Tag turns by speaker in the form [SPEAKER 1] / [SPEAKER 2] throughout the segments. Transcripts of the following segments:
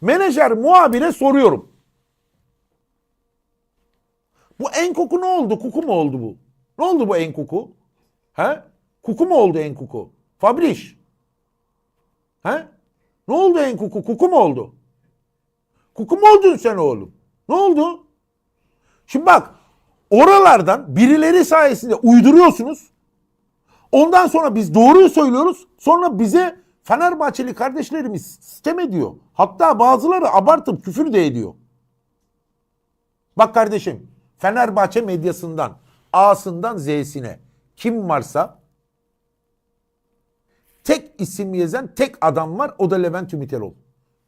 [SPEAKER 1] Menajer muhabire soruyorum. Bu Enkuku ne oldu? Kuku mu oldu bu? Ne oldu bu Enkuku? He? Kuku mu oldu Enkuku? Fabriş. He? Ne oldu Enkuku? Kuku mu oldu? Kuku mu oldun sen oğlum? Ne oldu? Şimdi bak oralardan birileri sayesinde uyduruyorsunuz. Ondan sonra biz doğruyu söylüyoruz. Sonra bize Fenerbahçeli kardeşlerimiz sistem ediyor. Hatta bazıları abartıp küfür de ediyor. Bak kardeşim Fenerbahçe medyasından A'sından Z'sine kim varsa tek isim yazan tek adam var o da Levent Ümitelol.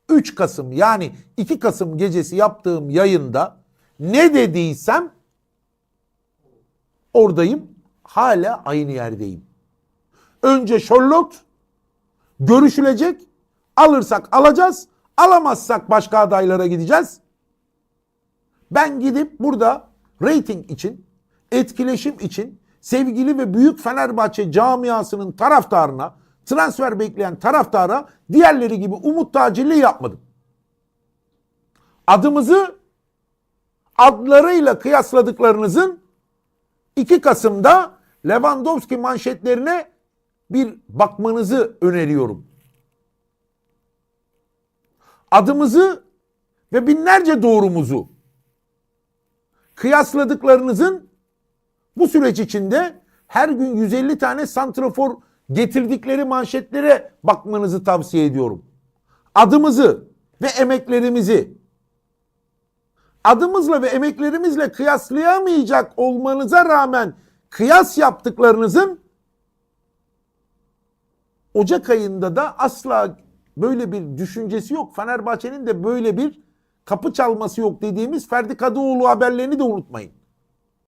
[SPEAKER 1] 3 Kasım yani 2 Kasım gecesi yaptığım yayında ne dediysem oradayım. Hala aynı yerdeyim. Önce Charlotte görüşülecek. Alırsak alacağız. Alamazsak başka adaylara gideceğiz. Ben gidip burada reyting için, etkileşim için sevgili ve büyük Fenerbahçe camiasının taraftarına, transfer bekleyen taraftara diğerleri gibi umut tacirliği yapmadım. Adımızı adlarıyla kıyasladıklarınızın 2 Kasım'da Lewandowski manşetlerine bir bakmanızı öneriyorum. Adımızı ve binlerce doğrumuzu kıyasladıklarınızın bu süreç içinde her gün 150 tane santrafor getirdikleri manşetlere bakmanızı tavsiye ediyorum. Adımızı ve emeklerimizi adımızla ve emeklerimizle kıyaslayamayacak olmanıza rağmen kıyas yaptıklarınızın Ocak ayında da asla böyle bir düşüncesi yok. Fenerbahçe'nin de böyle bir kapı çalması yok dediğimiz Ferdi Kadıoğlu haberlerini de unutmayın.